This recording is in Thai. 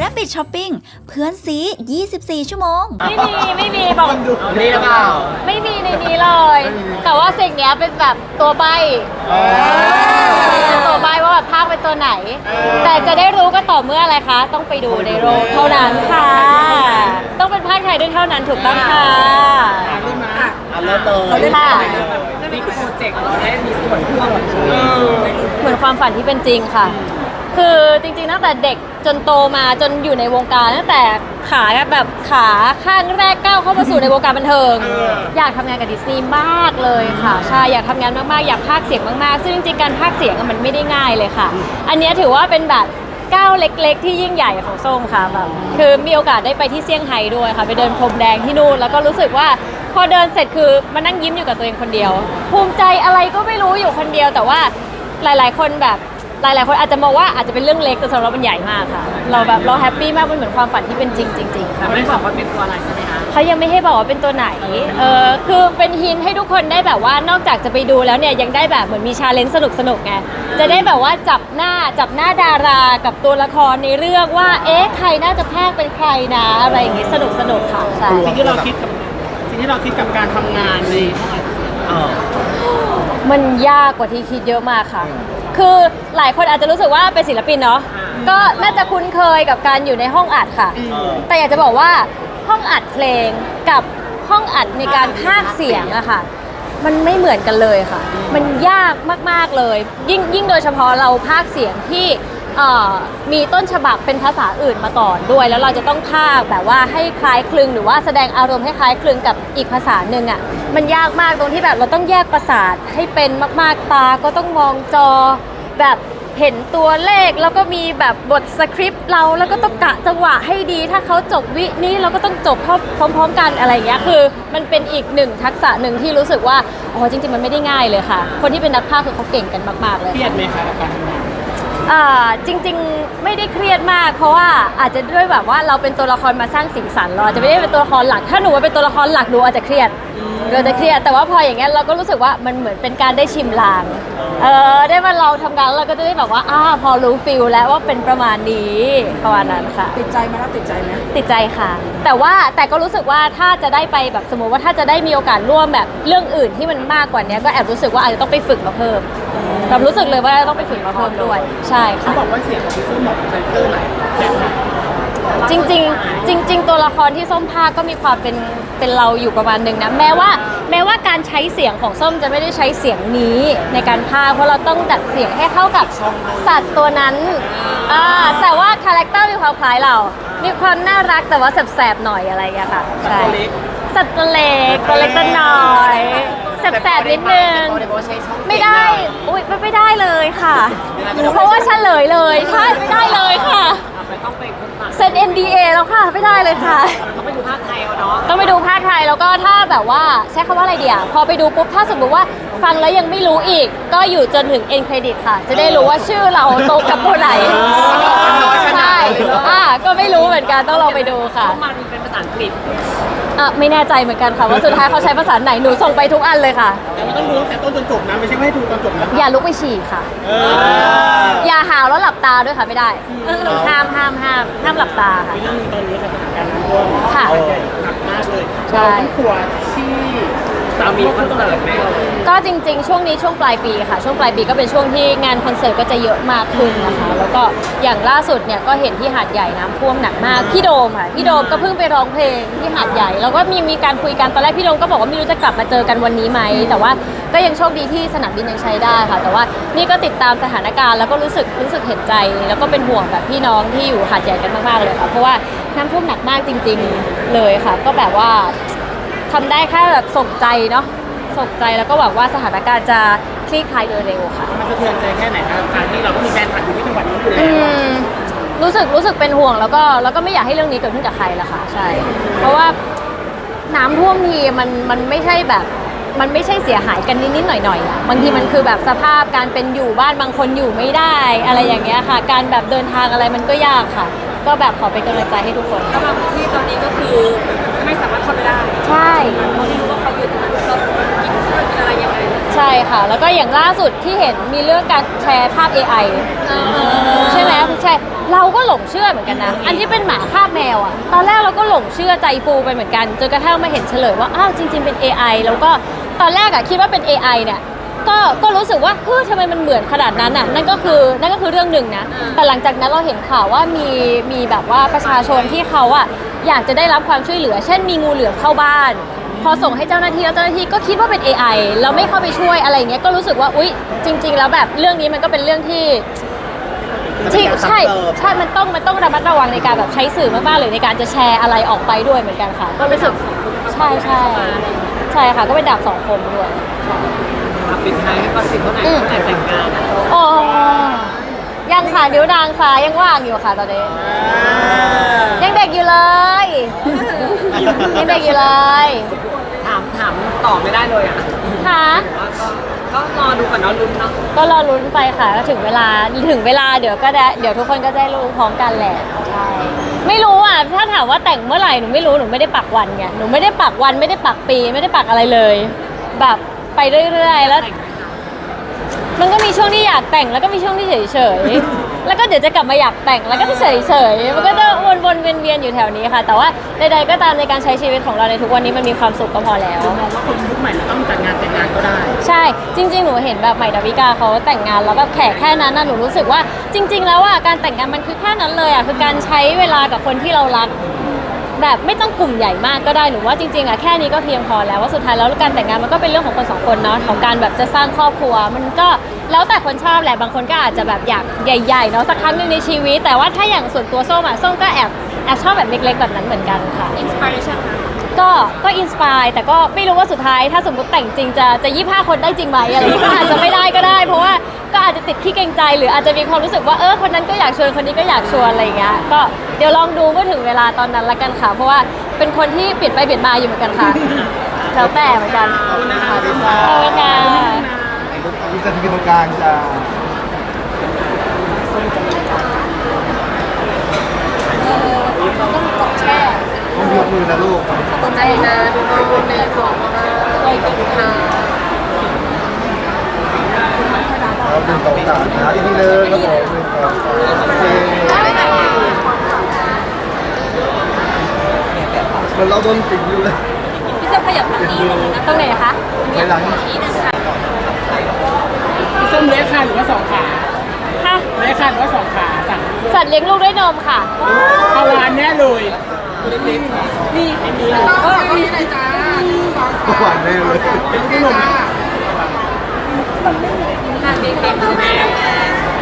Rabbit Shopping เพื่อนซี 24 ชั่วโมง ไม่มี ไม่มีบอกนี่หรือเปล่า ไม่มีในนี้เลย แต่ว่าสิ่งเนี้ยเป็นแบบตัวใบเป็นตัวใบว่าแบบภาคเป็นตัวไหน แต่จะได้รู้ก็ต่อเมื่ออะไรคะ ต้องไปดูในโรงเท่านั้นค่ะ ต้องเป็นภาคไทยด้วยเท่านั้นถูกต้องค่ะอะเริ่มเลยค่ะนี่คือโปรเจกต์เราได้มีส่วนร่วมเหมือนความฝันที่เป็นจริงค่ะ คือจริงๆตั้งแต่เด็กจนโตมาจนอยู่ในวงการตั้งแต่ขาแบบขาข้างแรกก้าวเข้ามาสู่ในวงการบันเทิง อยากทำงานกับดิสนีย์มากเลยค่ะใช่อยากทำงานมากๆอยากพากย์เสียงมากๆ ซึ่งจริงๆการพากย์เสียงอะมันไม่ได้ง่ายเลยค่ะ อันเนี้ยถือว่าเป็นแบบก้าวเล็ก ๆ ที่ยิ่งใหญ่ของส้มค่ะแบบคือมีโอกาสได้ไปที่เซี่ยงไฮ้ด้วยค่ะ ไปเดินพรมแดงที่นู่นแล้วก็รู้สึกว่า พอเดินเสร็จคือมานั่งยิ้มอยู่กับตัวเองคนเดียว ภูมิใจอะไรก็ไม่รู้อยู่คนเดียว แต่ว่าหลาย ๆ คนแบบหลาย ๆ คนอาจจะมองว่าอาจจะเป็นเรื่องเล็กแต่สำหรับเรามันใหญ่มากค่ะ เราแบบเราแฮปปี้มากมันเหมือนความฝันที่เป็นจริงจริงๆแต่ไม่ได้บอกว่าเป็นตัวอะไรใช่ไหมคะ เขายังไม่ให้บอกว่าเป็นตัวไหน เออคือเป็นฮินให้ทุกคนได้แบบว่านอกจากจะไปดูแล้วเนี่ยยังได้แบบเหมือนมีชาเลนจ์สนุกสนุกๆไง จะได้แบบว่าจับหน้าจับหน้าดารากับตัวละครในเรื่องว่า เอ๊ะใครน่าจะแพร่เป็นใครนะ อะไรอย่างงี้สนุกสนุกๆค่ะ ใช่ สิ่งที่เราคิดกับ สิ่งที่เราคิดกับการทำงานในเออ มันยากกว่าที่คิดเยอะมากค่ะ คือหลายคนอาจจะรู้สึกว่าเป็นศิลปินเนาะก็น่าจะคุ้นเคยกับการอยู่ในห้องอัดค่ะแต่อยากจะบอกว่าห้องอัดเพลงกับห้องอัดในการพากย์เสียงอะค่ะ มันไม่เหมือนกันเลยค่ะ มันยากมากๆเลย ยิ่งยิ่งโดยเฉพาะเราพากย์เสียงที่ เอ่อมีต้นฉบับเป็นภาษาอื่นมาก่อนด้วย แล้วเราจะต้องพากย์แบบว่าให้คล้ายคลึงหรือว่าแสดงอารมณ์ให้คล้ายคลึงกับอีกภาษาหนึ่งอะมันยากมากตรงที่แบบเราต้องแยกประสาทให้เป็นมากๆตาก็ต้องมองจอแบบเห็นตัวเลขแล้วก็มีแบบบทสคริปต์เราแล้วก็ต้องกะจังหวะให้ดี ถ้าเขาจบวินี้เราก็ต้องจบพร้อม ๆ กันอะไรอย่างเงี้ยคือ มันเป็นอีกหนึ่งทักษะหนึ่งที่รู้สึกว่าอ๋อจริงๆมันไม่ได้ง่ายเลยค่ะ คนที่เป็นนักพากย์คือเขาเก่งกันมากๆเลย เครียดไหมคะกับการทำงาน อ่าจริงๆไม่ได้เครียดมาก เพราะว่าอาจจะด้วยแบบว่าเราเป็นตัวละครมาสร้างสีสันเราอาจจะไม่ได้เป็นตัวละครหลัก ถ้าหนูเป็นตัวละครหลักหนูอาจจะเครียดเราจะเครียดแต่ว่าพออย่างเงี้ยเราก็รู้สึกว่ามันเหมือนเป็นการได้ชิมลางเออได้มาเราทำงานแล้วเราก็จะได้แบบว่าอ่าพอรู้ฟิลแล้วว่าเป็นประมาณนี้ประมาณนั้นค่ะ ติดใจไหมล่ะติดใจไหมติดใจค่ะ แต่ว่าแต่ก็รู้สึกว่าถ้าจะได้ไปแบบสมมติว่าถ้าจะได้มีโอกาสร่วมแบบเรื่องอื่นที่มันมากกว่านี้ก็แอบรู้สึกว่าอาจจะต้องไปฝึกมาเพิ่ม แบบรู้สึกเลยว่าต้องไปฝึกมาเพิ่มด้วย ใช่เขาค่ะบอกว่าเสียงของพี่ส้มเหมาะกับคาแรคเตอร์ไหนแบบไหนจริงๆจริง ๆ ตัวละครที่ส้มภาคก็มีความเป็นเป็นเราอยู่ประมาณหนึ่งนะแม้ว่า แม้ว่าการใช้เสียงของส้มจะไม่ได้ใช้เสียงนี้ในการภาคเพราะเราต้องดัดเสียงให้เข้ากับสัตว์ตัวนั้นอ่าแต่ว่าคาแรคเตอร์มีความคล้ายเรา มีความน่ารักแต่ว่าแสบๆหน่อยอะไรอย่างเงี้ยค่ะใช่ตัวเล็กสัตว์ตัวเล็กตัวเล็กตัวน้อย แสบๆนิดนึงไม่ได้อุ้ยไม่ไม่ได้เลยค่ะ เพราะว่าเฉลยเลยใช่ไม่ได้เลยค่ะไปต้องไปคุณฟังเซ็น NDA แล้วค่ะ ไม่ได้เลยค่ะ ต้องไปดูภาคไทยเอาเนาะต้องไปดูภาคไทยแล้วก็ถ้าแบบว่าใช้คำว่าอะไรเดียวพอไปดูปุ๊บถ้าสมมติว่าฟังแล้วยังไม่รู้อีก ก็อยู่จนถึง end credit ค่ะ จะได้รู้ว่าชื่อเราตรงกับตัวไหนใช่อ่าก็ไม่รู้เหมือนกันต้องลองไปดูค่ะ ต้องมาดูเป็นภาษาอังกฤษ อะไม่แน่ใจเหมือนกันค่ะว่าสุดท้ายเขาใช้ภาษาไหนหนูส่งไปทุกอันเลยค่ะ แต่ว่าต้องดูตั้งแต่ต้นจนจบนะไม่ใช่ว่าให้ดูตอนจบนะอย่าลุกไปฉี่ค่ะ เอออย่าหาวแล้วหลับตาด้วยค่ะไม่ได้ห้ามห้ามห้ามห้ามหลับตาค่ะ มีเรื่องหนึงตอนนี้ค่ะสถานการณ์น้ำท่วมค่ะใหญ่หนักมากเลยใช่ เราต้องครัวที่ เรามีคอนเสิร์ตไหมเราก็จริงๆ ช่วงนี้ช่วงปลายปีค่ะ ช่วงปลายปีก็เป็นช่วงที่งานคอนเสิร์ตก็จะเยอะมากขึ้นนะคะ แล้วก็อย่างล่าสุดเนี่ยก็เห็นที่หาดใหญ่น้ำท่วมหนักมากพี่โดมค่ะพี่โดมก็เพิ่งไปร้องเพลงที่หาดใหญ่ แล้วก็มีมีการคุยกันตอนแรกพี่โดมก็บอกว่าไม่รู้จะกลับมาเจอกันวันนี้ไหมแต่ว่าก็ยังโชคดีที่สนามบินยังใช้ได้ค่ะ แต่ว่านี่ก็ติดตามสถานการณ์แล้วก็รู้สึกรู้สึกเห็นใจ แล้วก็เป็นห่วงแบบพี่น้องที่อยู่หาดใหญ่กันมากๆเลยค่ะเพราะว่าน้ำท่วมหนักมากจริง ๆเลยค่ะ ก็แบบว่า ทำได้แค่แบบส่งใจเนาะส่งใจแล้วก็หวังว่าสถานการณ์จะคลี่คลายโดยเร็วค่ะ มันสะเทือนใจแค่ไหนครับการที่เราก็มีแฟนคลับอยู่ที่จังหวัดนี้อยู่อืแล้วมรู้สึกรู้สึกเป็นห่วงแล้วก็แล้วก็ไม่อยากให้เรื่องนี้เกิดขึ้นกับใครละค่ะ ใช่ เพราะว่าน้ำท่วมทีมันมันไม่ใช่แบบ มันไม่ใช่เสียหายกันนิดๆหน่อยๆอะบางทีมันคือแบบสภาพการเป็นอยู่บ้านบางคนอยู่ไม่ได้ อะไรอย่างเงี้ยค่ะ การแบบเดินทางอะไรมันก็ยากค่ะ ก็แบบขอเป็นกำลังใจให้ทุกคน กำลังที่ตอนนี้ก็คือ ไม่สามารถเข้าไปได้ใช่ เราไม่รู้ว่าเขาอยู่ตรงนั้นเรากินข้าวกินอะไรยังไงใช่ค่ะ แล้วก็อย่างล่าสุดที่เห็นมีเรื่องการแชร์ภาพ AI ใช่ไหมใช่ เราก็หลงเชื่อเหมือนกันนะ อันที่เป็นหมาคาบแมวอะตอนแรกเราก็หลงเชื่อใจฟูไปเหมือนกัน จนกระทั่งมาเห็นเฉลยว่า อ้าวจริง ๆเป็น AI แล้วก็ตอนแรกอะคิดว่าเป็น AI เนี่ย ก็ก็รู้สึกว่าเฮ้ยทำไมมันเหมือนขนาดนั้นอะนั่นก็คือนั่นก็คือเรื่องหนึ่งนะแต่หลังจากนั้นเราเห็นข่าวว่ามีมีแบบว่าประชาชนที่เขาอะอยากจะได้รับความช่วยเหลือ เช่นมีงูเหลือมเข้าบ้าน พอส่งให้เจ้าหน้าที่แล้วเจ้าหน้าที่ก็คิดว่าเป็น AI แล้วไม่เข้าไปช่วยอะไรอย่างเงี้ยก็รู้สึกว่าอุ๊ยจริง ๆ แล้วแบบเรื่องนี้มันก็เป็นเรื่องที่ ที่ใช่ใช่มันต้องมันต้องระมัดระวังในการแบบใช้สื่อมากๆหรือในการจะแชร์อะไรออกไปด้วยเหมือนกันค่ะ ก็รู้สึกใช่ใช่ใช่ค่ะ ก็เป็นดาบสองคมด้วยมา ปิดท้ายให้ก่อนสิเท่าไหร่อืมเท่าไหร่แต่งงานอะโอ้ยังค่ะนิ้วนางซ้ายยังว่างอยู่ค่ะตอนนี้ ยังเด็กอยู่เลย ยังเด็กอยู่เลยถามถามต่อไม่ได้เลยอะค่ะ ว่าก็ก็รอดูก่อนเนาะลุ้นเนาะก็รอลุ้นไปค่ะก็ถึงเวลาถึงเวลาเดี๋ยวก็ได้เดี๋ยวทุกคนก็ได้รู้พร้อมกันแหละใช่ไม่รู้อะถ้าถามว่าแต่งเมื่อไหร่หนูไม่รู้หนูไม่ได้ปักวันไงหนูไม่ได้ปักวันไม่ได้ปักปี ไม่ได้ปักอะไรเลย แบบ ไปเรื่อยๆ แล้วแต่งไหมคะมันก็มีช่วงที่อยากแต่งแล้วก็มีช่วงที่เฉยๆ แล้วก็เดี๋ยวจะกลับมาอยากแต่งแล้วก็เฉยๆ มันก็จะวนๆเวียนๆอยู่แถวนี้ค่ะ แต่ว่าใดๆก็ตามในการใช้ชีวิตของเราในทุกวันนี้มันมีความสุขก็พอแล้ว มองว่าคนยุคใหม่เราต้องจัดงานแต่งงานก็ได้ ใช่จริง ๆ หนูเห็นแบบใหม่ดาวิกาเขาแต่งงานแล้วแบบแขกแค่นั้นนะหนูรู้สึกว่าจริง ๆ แล้วอะการแต่งงานมันคือแค่นั้นเลยอะคือการใช้เวลากับคนที่เรารัก แบบไม่ต้องกลุ่มใหญ่มากก็ได้หนูว่าจริงๆอะแค่นี้ก็เพียงพอแล้วว่าสุดท้ายแล้วการแต่งงานมันก็เป็นเรื่องของคนสองคนเนาะของการแบบจะสร้างครอบครัว มันก็แล้วแต่คนชอบแหละบางคนก็อาจจะแบบอยากใหญ่ๆเนาะสักครั้งหนึ่งในชีวิต แต่ว่าถ้าอย่างส่วนตัวส้มอะส้มก็แอบแอบชอบแบบเล็กๆแบบนั้นเหมือนกันค่ะ อินสปิเรชันค่ะก็ก็อินสปายแต่ก็ไม่รู้ว่าสุดท้ายถ้าสมมติแต่งจริงจะจะยี่ห้าคนได้จริงไหมอะไรอย่างเงี้ยก็อาจจะไม่ได้ก็ได้ เพราะว่า ก็อาจจะติดขี้เกรงใจ หรืออาจจะมีความรู้สึกว่าเออคนนั้นก็อยากชวนคนนี้ก็อยากชวนอะไรอย่างเงี้ยก็เดี๋ยวลองดูเมื่อถึงเวลาตอนนั้นละกันค่ะ เพราะว่าเป็นคนที่เปลี่ยนไปเปลี่ยนมาอยู่เหมือนกันค่ะแล้วแต่เหมือนกันขอบคุณค่ะมีสถิติตรงกลางจ้าต้องยกมือนะลูกคนใจนะดูดูในของเลยกินค่ะ เราดึงตรงกลางนะอีกทีนึงครับผมดึงตรงกลางโอเคเหมันเราโดนติดอยู่เลยพี่จะขยับทางนี้เลยนะตรงไหนคะไปหลังนี้นึงค่ะพี่ส้มเลี้ยงคันหรือว่าสองขาค่ะเลี้ยงคันหรือว่าสองขาสั่งสัตว์เลี้ยงลูกด้วยนมค่ะเอาวานแน่เลยเล็กๆนี่ไม่มีเลยก็นี่เลยจ้าหวานแน่เลยเป็นลูกนม ค่ะเก่งมาก